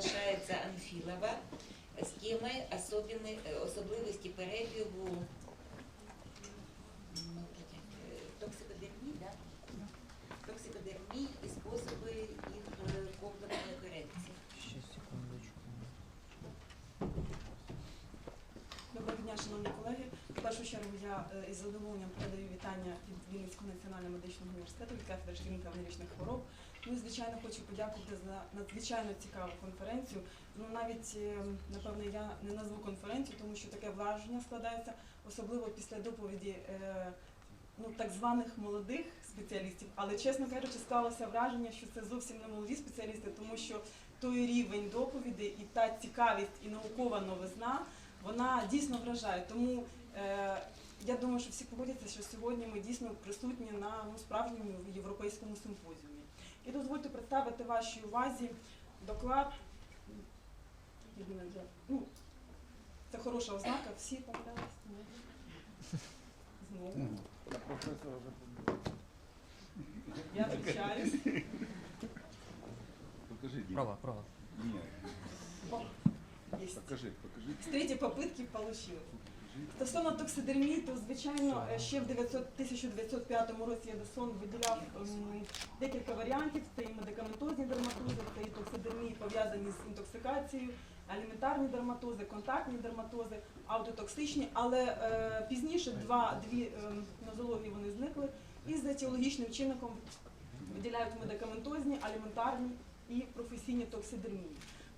приглашается Анфилова с темой особенные, э, особливости перебігу ну, э, токсикодермії, да? токсикодермії і способи їх е, комплексної корекції. Ще секундочку. Доброго дня, шановні колеги. В першу чергу я е, із задоволенням передаю вітання від Вінницького національного медичного університету від кафедри шкільних та венеричних хвороб. Ну звичайно хочу подякувати за надзвичайно цікаву конференцію. Ну навіть е, напевне я не назву конференцію, тому що таке враження складається, особливо після доповіді. е, Ну, так званих молодих спеціалістів, але чесно кажучи, склалося враження, що це зовсім не молоді спеціалісти, тому що той рівень доповіді і та цікавість і наукова новизна, вона дійсно вражає. Тому е, я думаю, що всі погодяться, що сьогодні ми дійсно присутні на ну, справжньому європейському симпозіумі. І дозвольте представити вашій увазі доклад. Ну, це хороша ознака, всі понравились. Знову. Я вивчаюсь. Покажи, Дім. Право, право. Ні, О, Єсть. покажи, покажи. З третьої попитки вийшло. Стосовно токсидермії, то звичайно е, ще в 900 1905 році Ядосон виділяв ем, декілька варіантів. Це і медикаментозні дерматози, це і токсидермії пов'язані з інтоксикацією, аліментарні дерматози, контактні дерматози, аутотоксичні, але е, пізніше два, дві ем, нозології вони зникли і за етіологічним чинником виділяють медикаментозні, аліментарні і професійні токсидермії.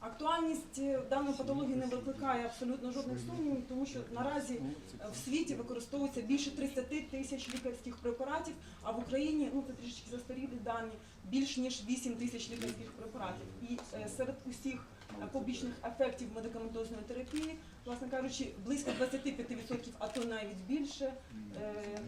Актуальність е, даної патології не викликає абсолютно жодних сумнівів, тому що наразі е, в світі використовується більше 30 тисяч лікарських препаратів, а в Україні ну це трішечки застарілі дані, більш ніж 8 тисяч лікарських препаратів. І е, серед усіх побічних ефектів медикаментозної терапії, власне кажучи, близько 25%, а то навіть більше,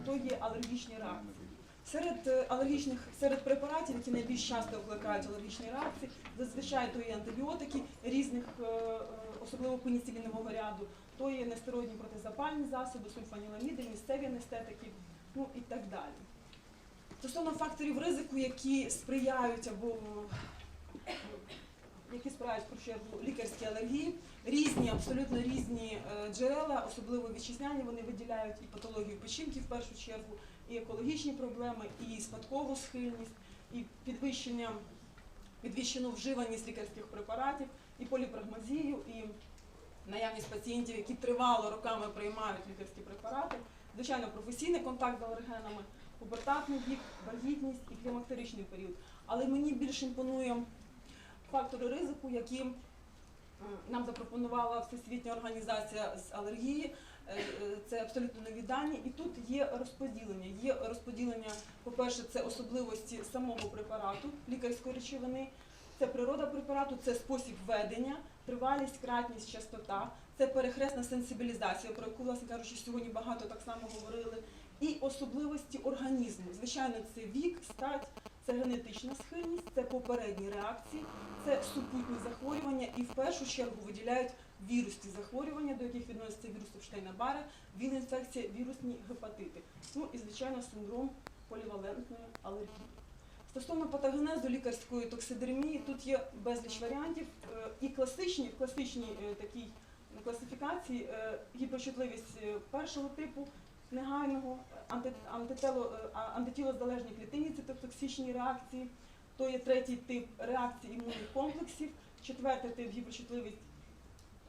то є алергічні реакції. Серед е, алергічних серед препаратів, які найбільш часто викликають алергічні реакції, зазвичай то є антибіотики різних, е, е, особливо пеніцилінового ряду, то є нестероїдні протизапальні засоби, сульфаніламіди, місцеві анестетики, ну і так далі. Стосовно факторів ризику, які сприяють або які сприяють в чергу лікарські алергії, різні, абсолютно різні е, джерела, особливо вітчизняні, вони виділяють і патологію печінки в першу чергу, і екологічні проблеми, і спадкову схильність, і підвищення, підвищену вживаність лікарських препаратів, і поліпрагмазію, і наявність пацієнтів, які тривало роками приймають лікарські препарати, звичайно, професійний контакт з алергенами, пубертатний вік, вагітність і клімактеричний період. Але мені більше імпонує фактори ризику, які нам запропонувала Всесвітня організація з алергії. Е, е, Це абсолютно нові дані, і тут є розподілення. Є розподілення, по-перше, це особливості самого препарату, лікарської речовини, це природа препарату, це спосіб ведення, тривалість, кратність, частота, це перехресна сенсибілізація, про яку, власне кажучи, сьогодні багато так само говорили, і особливості організму. Звичайно, це вік, стать, це генетична схильність, це попередні реакції, це супутні захворювання і в першу чергу виділяють вірусні захворювання, до яких відносяться вірус Штейна-Баре, віл-інфекція, вірусні гепатити. Ну і, звичайно, синдром полівалентної алергії. Стосовно патогенезу лікарської токсидермії, тут є безліч варіантів. Е, І класичні, в класичній е, такій класифікації е, гіперчутливість першого типу негайного, е, анти- антитело, е, а- антитілозалежні клітині цитотоксичні реакції, то є третій тип реакції імунних комплексів, четвертий тип гіперчутливість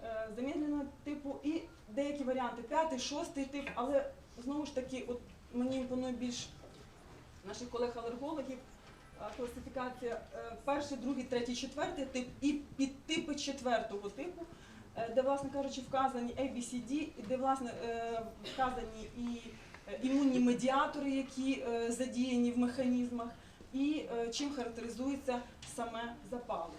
е, замедленого типу і деякі варіанти, п'ятий, шостий тип, але знову ж таки, от мені імпонує більш наших колег-алергологів. Класифікація е, перший, другий, третій, четвертий тип і підтипи четвертого типу, де, власне кажучи, вказані ABCD, де власне е, вказані і е, імунні медіатори, які е, задіяні в механізмах, і е, чим характеризується саме запалення.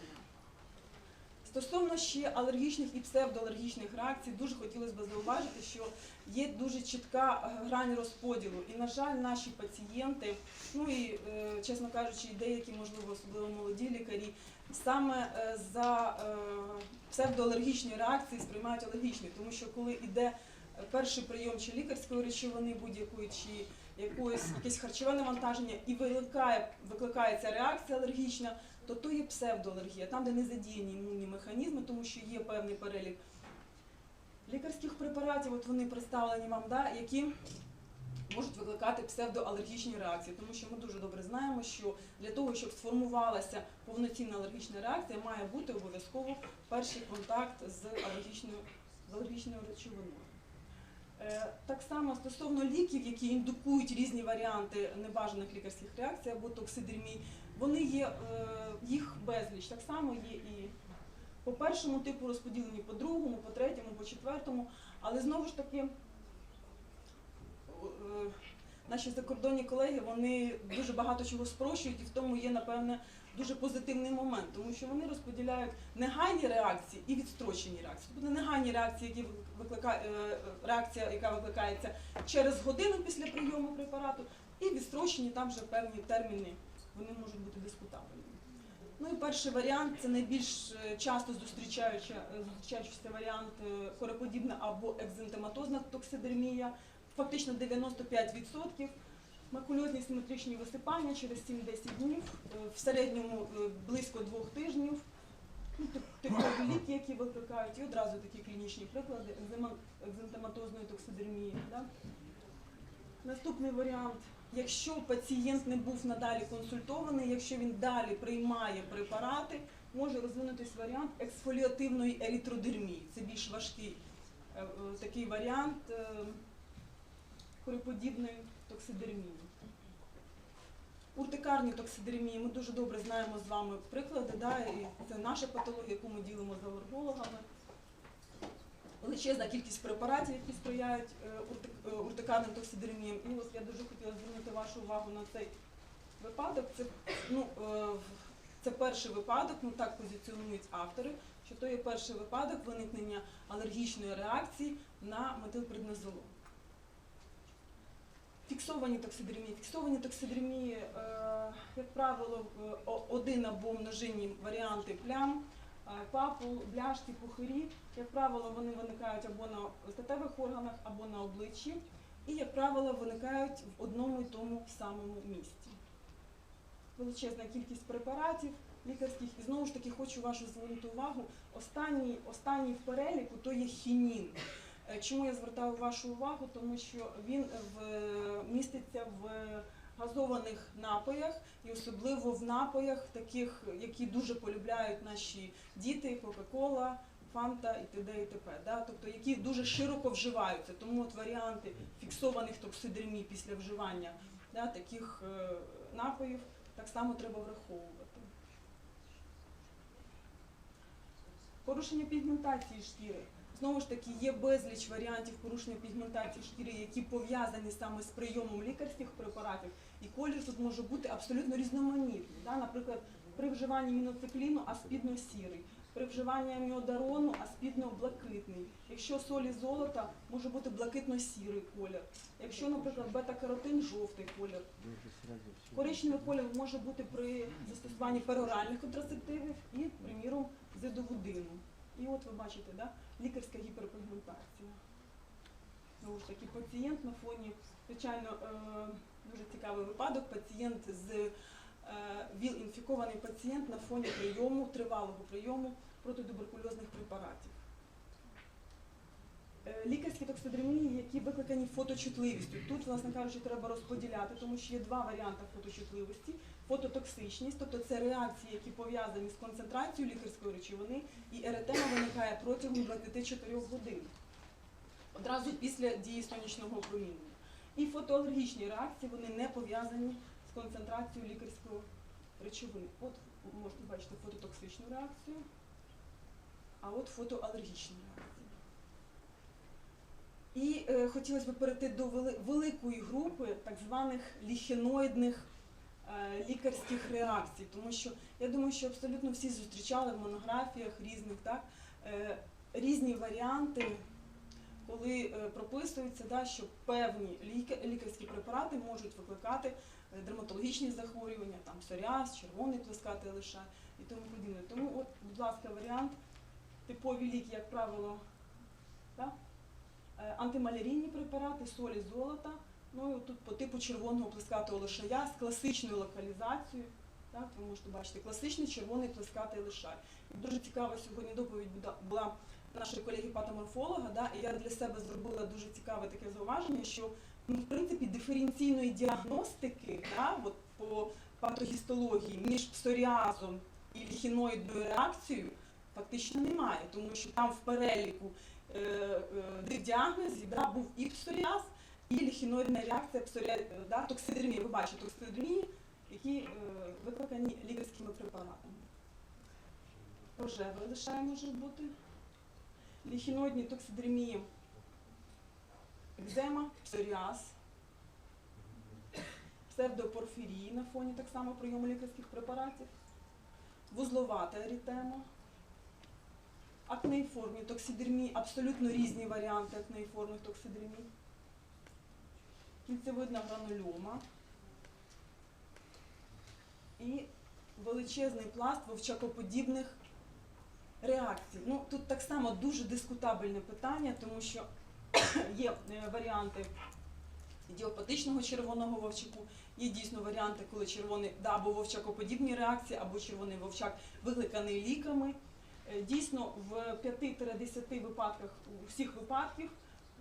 Стосовно ще алергічних і псевдоалергічних реакцій, дуже хотілося б зауважити, що є дуже чітка е, грань розподілу. І, на жаль, наші пацієнти, ну і, е, чесно кажучи, деякі, можливо, особливо молоді лікарі, саме е, за псевдоалергічні реакції сприймають алергічні, тому що коли йде перший прийом чи лікарської речовини будь-якої, чи якоїсь якесь харчове навантаження і викликає, викликається реакція алергічна, то то є псевдоалергія, там, де не задіяні імунні механізми, тому що є певний перелік лікарських препаратів, от вони представлені вам, да, які можуть викликати псевдоалергічні реакції, тому що ми дуже добре знаємо, що для того, щоб сформувалася повноцінна алергічна реакція, має бути обов'язково перший контакт з алергічною, з алергічною речовиною. Е, Так само стосовно ліків, які індукують різні варіанти небажаних лікарських реакцій або токсидермій, вони є, е, їх безліч. Так само є і по першому типу розподілені, по другому, по третьому, по четвертому. Але знову ж таки, е, наші закордонні колеги вони дуже багато чого спрощують, і в тому є, напевне, дуже позитивний момент, тому що вони розподіляють негайні реакції і відстрочені реакції. Тобто негайні реакції, які викликає е, реакція, яка викликається через годину після прийому препарату, і відстрочені там вже певні терміни, вони можуть бути дискутабельними. Ну і перший варіант це найбільш е, часто е, зустрічаючийся варіант е, або екзентематозна токсидермія, фактично 95%. Макульозні симетричні висипання через 7-10 днів, в середньому близько двох тижнів. Ну, типові ліки, які викликають, і одразу такі клінічні приклади екзентематозної токсидермії. Да? Наступний варіант. Якщо пацієнт не був надалі консультований, якщо він далі приймає препарати, може розвинутись варіант ексфоліативної ерітродермії. Це більш важкий е, е, такий варіант е, кореподібної токсидермії. Уртикарні токсидермії ми дуже добре знаємо з вами приклади, да, і це наша патологія, яку ми ділимо з алергологами. Величезна кількість препаратів, які сприяють е, е, уртикарним токсидерміям. І ось я дуже хотіла звернути вашу увагу на цей випадок. Це, ну, е, це перший випадок, ну так позиціонують автори, що то є перший випадок виникнення алергічної реакції на метилпреднизолон. Фіксовані токсидермії. Фіксовані токсидермії, як правило, один або множинні варіанти плям, е, папул, бляшки, пухирі. Як правило, вони виникають або на статевих органах, або на обличчі, і, як правило, виникають в одному і тому самому місці. Величезна кількість препаратів лікарських, і знову ж таки хочу вашу звернути увагу. Останній, останній в переліку то є хінін. Е, Чому я звертаю вашу увагу? Тому що він в, міститься в газованих напоях, і особливо в напоях, таких, які дуже полюбляють наші діти, Кока-Кола, Фанта і т.д. і т.п. Да? Тобто, які дуже широко вживаються. Тому от варіанти фіксованих токсидермій після вживання да, таких е, напоїв так само треба враховувати. Порушення пігментації шкіри. Знову ж таки, є безліч варіантів порушення пігментації шкіри, які пов'язані саме з прийомом лікарських препаратів. І колір тут може бути абсолютно різноманітний. Да? Наприклад, при вживанні міноцикліну аспідно-сірий, при вживанні аміодарону аспідно-блакитний. Якщо солі золота, може бути блакитно-сірий колір. Якщо, наприклад, бета-каротин жовтий колір. Коричневий колір може бути при застосуванні пероральних контрацептивів і, приміром, зидовудину. І от ви бачите, да, лікарська гіперпігментація. Знову ж таки, пацієнт на фоні, звичайно, е, дуже цікавий випадок. Пацієнт з е, ВІЛ-інфікований пацієнт на фоні прийому, тривалого прийому протитуберкульозних препаратів. Е, Лікарські токсидермії, які викликані фоточутливістю. Тут, власне кажучи, треба розподіляти, тому що є два варіанти фоточутливості. Фототоксичність, тобто це реакції, які пов'язані з концентрацією лікарської речовини, і еретема виникає протягом 24 годин, одразу після дії сонячного опромінення. І фотоалергічні реакції вони не пов'язані з концентрацією лікарської речовини. От можете бачити фототоксичну реакцію, а от фотоалергічні реакції. І е, хотілося б перейти до великої групи так званих ліхеноїдних е, лікарських реакцій, тому що я думаю, що абсолютно всі зустрічали в монографіях різних так, е, різні варіанти, коли е, прописується, да, що певні лікарські препарати можуть викликати е, дерматологічні захворювання, там псоріаз, червоний плескатий лиша і тому подібне. Тому, от, будь ласка, варіант, типові ліки, як правило, да? Е, антималярійні препарати, солі золота. Ну тут по типу червоного плескатого лишая з класичною локалізацією, Так, ви можете бачити класичний червоний плескатий лишай. Дуже цікава сьогодні доповідь була- була нашої колеги патоморфолога, да, і я для себе зробила дуже цікаве таке зауваження, що ну, в принципі диференційної діагностики да, от, по патогістології між псоріазом і ліхіноїдною реакцією фактично немає, тому що там в переліку е, е, діагнозів да, був і псоріаз, і ліхіноїдна реакція псоріа, е, да, токсидермії. Ви бачите токсидермії, які е, викликані лікарськими препаратами. Рожевий лишає може бути. Ліхіноїдні токсидермії, екзема, псоріаз, псевдопорфірії на фоні так само прийому лікарських препаратів, вузловата ерітема, акнеїформні токсидермії, абсолютно різні варіанти акнеїформних токсидермій, кільцевидна гранульома і величезний пласт вовчакоподібних реакцій. Ну, тут так само дуже дискутабельне питання, тому що є е, варіанти ідіопатичного червоного вовчаку, є дійсно варіанти, коли червоний да, або вовчакоподібні реакції, або червоний вовчак викликаний ліками. Е, Дійсно, в 5-10 випадках, у всіх випадків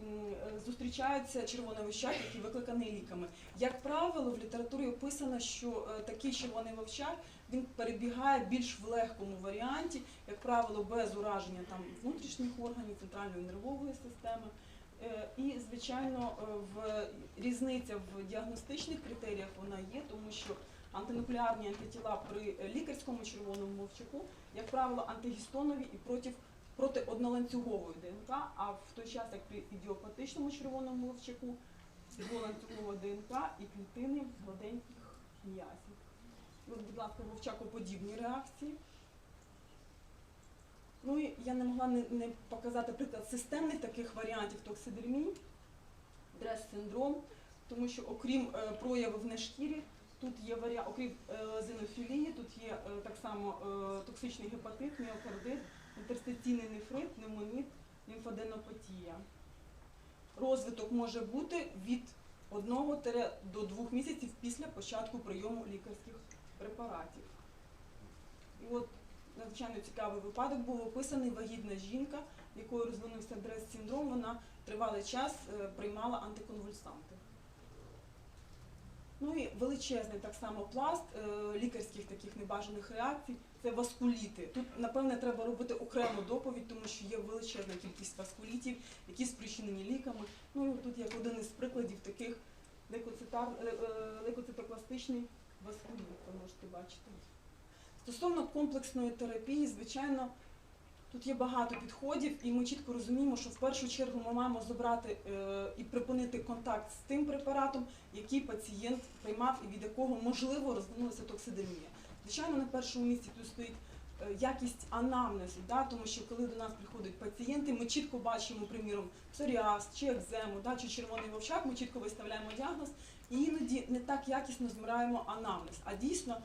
м, е, зустрічається червоний вовчак, який викликаний ліками. Як правило, в літературі описано, що е, такий червоний вовчак він перебігає більш в легкому варіанті, як правило, без ураження там внутрішніх органів, центральної нервової системи. І, звичайно, в різниця в діагностичних критеріях вона є, тому що антинуклеарні антитіла при е, лікарському червоному мовчаку, як правило, антигістонові і проти, проти одноланцюгової ДНК, а в той час, як при ідіопатичному червоному мовчаку, дволанцюгова ДНК і клітини гладеньких м'язів. От, будь ласка, вовчакоподібні реакції. Ну і я не могла не, не показати приклад системних таких варіантів токсидермії, дрес-синдром, тому що окрім е, проявів на шкірі, тут є варіант, окрім е, зинофілії, тут є е, так само е, токсичний гепатит, міокардит, інтерстиційний нефрит, пневмоніт, лімфаденопатія. Розвиток може бути від 1 до 2 місяців після початку прийому лікарських препаратів. І от надзвичайно цікавий випадок був описаний вагітна жінка, в якої розвинувся дрес-синдром, вона тривалий час приймала антиконвульсанти. Величезний так само пласт е, лікарських таких небажаних реакцій це васкуліти. Тут, напевне, треба робити окрему доповідь, тому що є величезна кількість васкулітів, які спричинені ліками. Ну тут як один із прикладів таких лейкоцитар, е, е, лейкоцитопластичний васкуліт, ви можете бачити. Стосовно комплексної терапії, звичайно, тут є багато підходів, і ми чітко розуміємо, що в першу чергу ми маємо забрати е, і припинити контакт з тим препаратом, який пацієнт приймав і від якого можливо розвинулася токсидемія. Звичайно, на першому місці тут стоїть е, якість анамнезу, да, тому що коли до нас приходять пацієнти, ми чітко бачимо, приміром, псоріаз, чи екзему, да, чи червоний вовчак, ми чітко виставляємо діагноз, і іноді не так якісно збираємо анамнез. А дійсно,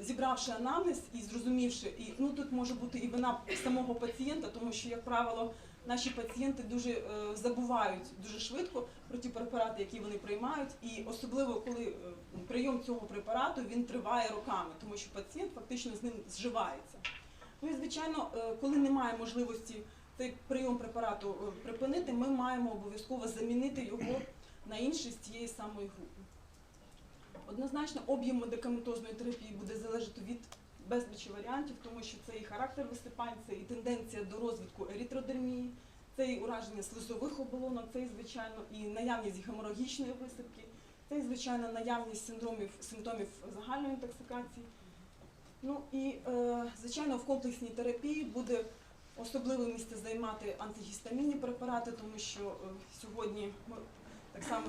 зібравши анамнез і зрозумівши, і ну тут може бути і вина самого пацієнта, тому що, як правило, наші пацієнти дуже е, забувають дуже швидко про ті препарати, які вони приймають, і особливо коли е, прийом цього препарату він триває роками, тому що пацієнт фактично з ним зживається. Ну і звичайно, е, коли немає можливості цей прийом препарату е, припинити, ми маємо обов'язково замінити його на інший з цієї самої групи. Однозначно, об'єм медикаментозної терапії буде залежати від безлічі варіантів, тому що це і характер висипань, це і тенденція до розвитку ерітродермії, це і ураження слизових оболонок, це і, звичайно, і наявність геморагічної висипки, це і, звичайно, наявність синдромів, симптомів загальної інтоксикації. Ну і, е, звичайно, в комплексній терапії буде особливе місце займати антигістамінні препарати, тому що е, сьогодні ми так само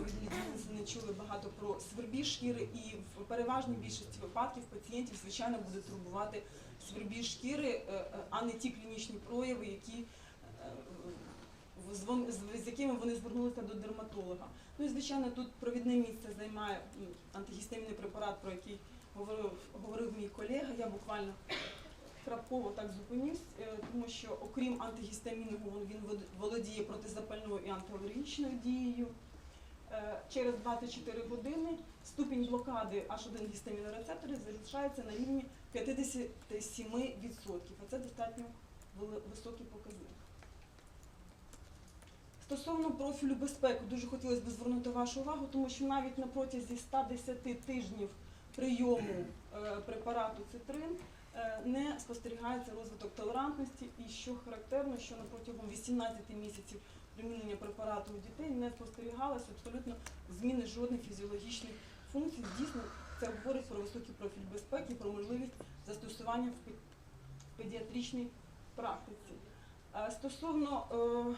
не чули багато про свербіж шкіри, і в переважній більшості випадків пацієнтів, звичайно, буде турбувати свербіж шкіри, е, е, а не ті клінічні прояви, які, е, з якими вони звернулися до дерматолога. Ну і звичайно, тут провідне місце займає антигістамінний препарат, про який говорив, говорив мій колега. Я буквально крапково так зупинюсь, тому що окрім антигістамінного, він володіє протизапальною і антиалергічною дією. Е, Через 24 години ступінь блокади H1 гістамінорецепторів залишається на рівні 57%. А це достатньо високий показник. Стосовно профілю безпеки, дуже хотілося б звернути вашу увагу, тому що навіть на протязі 110 тижнів прийому е, препарату цитрин е, не спостерігається розвиток толерантності, і що характерно, що на протягом 18 місяців примінення препарату у дітей не спостерігалося абсолютно зміни жодних фізіологічних функцій. Дійсно, це говорить про високий профіль безпеки, про можливість застосування в педіатричній практиці. Е, Стосовно, е,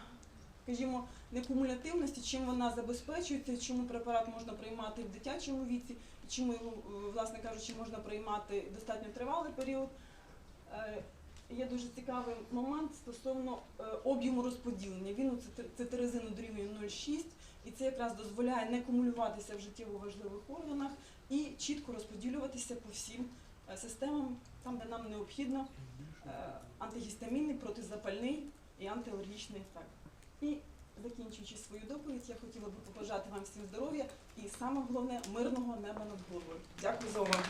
скажімо, некумулятивності, чим вона забезпечується, чому препарат можна приймати в дитячому віці, чому його, е, власне кажучи, можна приймати достатньо тривалий період. Є дуже цікавий момент стосовно е, об'єму розподілення. Він у цитеризину дорівнює 0,6, і це якраз дозволяє не кумулюватися в життєво важливих органах і чітко розподілюватися по всім е, системам, там, де нам необхідно е, антигістамінний, протизапальний і антиалергічний ефект. І закінчуючи свою доповідь, я хотіла би побажати вам всім здоров'я і саме головне мирного неба над головою. Дякую за увагу.